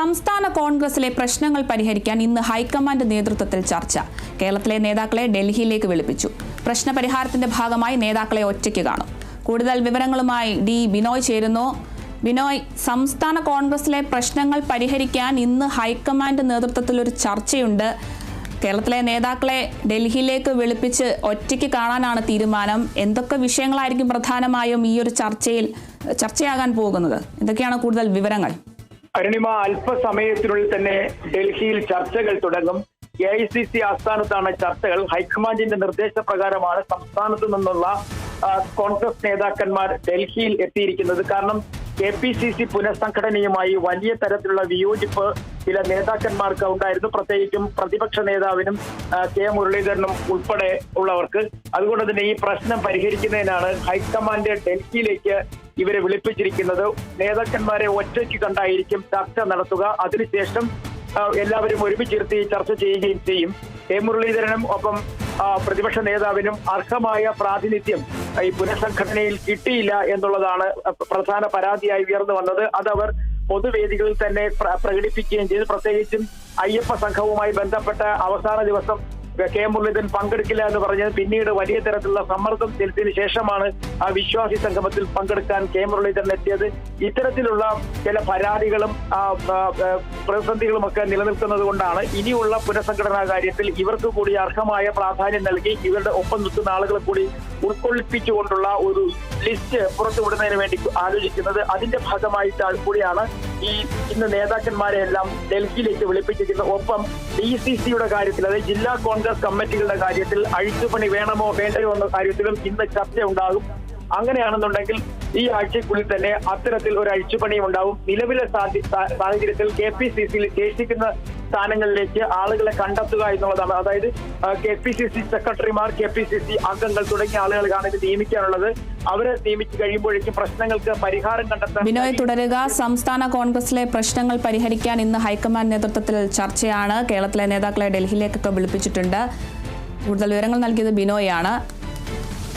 സംസ്ഥാന കോൺഗ്രസിലെ പ്രശ്നങ്ങൾ പരിഹരിക്കാൻ ഇന്ന് ഹൈക്കമാൻഡ് നേതൃത്വത്തിൽ ചർച്ച. കേരളത്തിലെ നേതാക്കളെ ഡൽഹിയിലേക്ക് വിളിപ്പിച്ചു. പ്രശ്നപരിഹാരത്തിന്റെ ഭാഗമായി നേതാക്കളെ ഒറ്റയ്ക്ക് കാണും. കൂടുതൽ വിവരങ്ങളുമായി ഡി ബിനോയ് ചേരുന്നു. ബിനോയ് സംസ്ഥാന കോൺഗ്രസിലെ പ്രശ്നങ്ങൾ പരിഹരിക്കാൻ ഇന്ന് ഹൈക്കമാൻഡ് നേതൃത്വത്തിൽ ഒരു ചർച്ചയുണ്ട്. കേരളത്തിലെ നേതാക്കളെ ഡൽഹിയിലേക്ക് വിളിപ്പിച്ച് ഒറ്റയ്ക്ക് കാണാനാണ് തീരുമാനം. എന്തൊക്കെ വിഷയങ്ങളായിരിക്കും പ്രധാനമായും ഈ ഒരു ചർച്ചയിൽ ചർച്ചയാകാൻ പോകുന്നത്? എന്തൊക്കെയാണ് കൂടുതൽ വിവരങ്ങൾ? അരുണിമ അല്പസമയത്തിനുള്ളിൽ തന്നെ ഡൽഹിയിൽ ചർച്ചകൾ തുടങ്ങും. എ ഐ സി സി ആസ്ഥാനത്താണ് ചർച്ചകൾ. ഹൈക്കമാൻഡിന്റെ നിർദ്ദേശപ്രകാരമാണ് സംസ്ഥാനത്തു നിന്നുള്ള കോൺഗ്രസ് നേതാക്കന്മാർ ഡൽഹിയിൽ എത്തിയിരിക്കുന്നത്. കാരണം കെ പി സി സി പുനഃസംഘടനയുമായി വലിയ തരത്തിലുള്ള വിയോജിപ്പ് ചില നേതാക്കന്മാർക്ക് ഉണ്ടായിരുന്നു. പ്രത്യേകിച്ചും പ്രതിപക്ഷ നേതാവിനും കെ മുരളീധരനും ഉൾപ്പെടെ ഉള്ളവർക്ക്. അതുകൊണ്ട് തന്നെ ഈ പ്രശ്നം പരിഹരിക്കുന്നതിനാണ് ഹൈക്കമാൻഡ് ഡൽഹിയിലേക്ക് ഇവരെ വിളിപ്പിച്ചിരിക്കുന്നത് നേതാക്കന്മാരെ ഒറ്റയ്ക്ക് കണ്ടായിരിക്കും ചർച്ച നടത്തുക. അതിനുശേഷം എല്ലാവരും ഒരുമിച്ചിരുത്തി ചർച്ച ചെയ്യുകയും ചെയ്യും. കെ മുരളീധരനും ഒപ്പം പ്രതിപക്ഷ നേതാവിനും അർഹമായ പ്രാതിനിധ്യം ഈ പുനഃസംഘടനയിൽ കിട്ടിയില്ല എന്നുള്ളതാണ് പ്രധാന പരാതിയായി ഉയർന്നു വന്നത്. അതവർ പൊതുവേദികളിൽ തന്നെ പ്ര- പ്രകടിപ്പിക്കുകയും ചെയ്തു. പ്രത്യേകിച്ചും അയ്യപ്പ സംഘവുമായി ബന്ധപ്പെട്ട അവസാന ദിവസം കെ മുരളീധരൻ പങ്കെടുക്കില്ല എന്ന് പറഞ്ഞത് പിന്നീട് വലിയ തരത്തിലുള്ള സമ്മർദ്ദം ചെലുത്തിയതിനു ശേഷമാണ് ആ വിശ്വാസി സംഗമത്തിൽ പങ്കെടുക്കാൻ കെ മുരളീധരൻ എത്തിയത്. ഇത്തരത്തിലുള്ള ചില പരാതികളും പ്രതിസന്ധികളും ഒക്കെ നിലനിൽക്കുന്നത് കൊണ്ടാണ് ഇനിയുള്ള പുനഃസംഘടനാ കാര്യത്തിൽ ഇവർക്ക് കൂടി അർഹമായ പ്രാധാന്യം നൽകി ഇവരുടെ ഒപ്പം നിൽക്കുന്ന ആളുകളെ കൂടി ഉൾക്കൊള്ളിപ്പിച്ചുകൊണ്ടുള്ള ഒരു ലിസ്റ്റ് പുറത്തുവിടുന്നതിന് വേണ്ടി ആലോചിക്കുന്നത്. അതിന്റെ ഭാഗമായിട്ട് കൂടിയാണ് ഈ ഇന്ന് നേതാക്കന്മാരെ എല്ലാം ഡൽഹിയിലേക്ക് വിളിപ്പിച്ചിരിക്കുന്നത് ഒപ്പം ഡി സി സിയുടെ കാര്യത്തിൽ അതായത് ജില്ലാ കോൺഗ്രസ് കമ്മിറ്റികളുടെ കാര്യത്തിൽ അഴിച്ചുപണി വേണമോ വേണ്ടയോ എന്ന കാര്യത്തിലും ഇന്ന് ചർച്ച ഉണ്ടാകും അങ്ങനെയാണെന്നുണ്ടെങ്കിൽ ഈ ആഴ്ചക്കുള്ളിൽ തന്നെ അത്തരത്തിൽ ഒരു അഴിച്ചുപണിയും ഉണ്ടാവും നിലവിലെ സാഹചര്യത്തിൽ കെ പി സി സിയിൽ ശേഷിക്കുന്ന സ്ഥാനങ്ങളിലേക്ക് ആളുകളെ കണ്ടെത്തുക എന്നുള്ളതാണ്. അതായത് കെ പി സി സി സെക്രട്ടറിമാർ കെ പി സി സി അംഗങ്ങൾ തുടങ്ങിയ ആളുകൾക്കാണ് ഇത് നിയമിക്കാനുള്ളത്. അവരെ നിയമിച്ചു കഴിയുമ്പോഴേക്കും പ്രശ്നങ്ങൾക്ക് പരിഹാരം കണ്ടെത്താൻ ബിനോയ് തുടരുക. സംസ്ഥാന കോൺഗ്രസിലെ പ്രശ്നങ്ങൾ പരിഹരിക്കാൻ ഇന്ന് ഹൈക്കമാൻഡ് നേതൃത്വത്തിൽ ചർച്ചയാണ് കേരളത്തിലെ നേതാക്കളെ ഡൽഹിയിലേക്കൊക്കെ വിളിപ്പിച്ചിട്ടുണ്ട്. കൂടുതൽ വിവരങ്ങൾ നൽകിയത് ബിനോയാണ്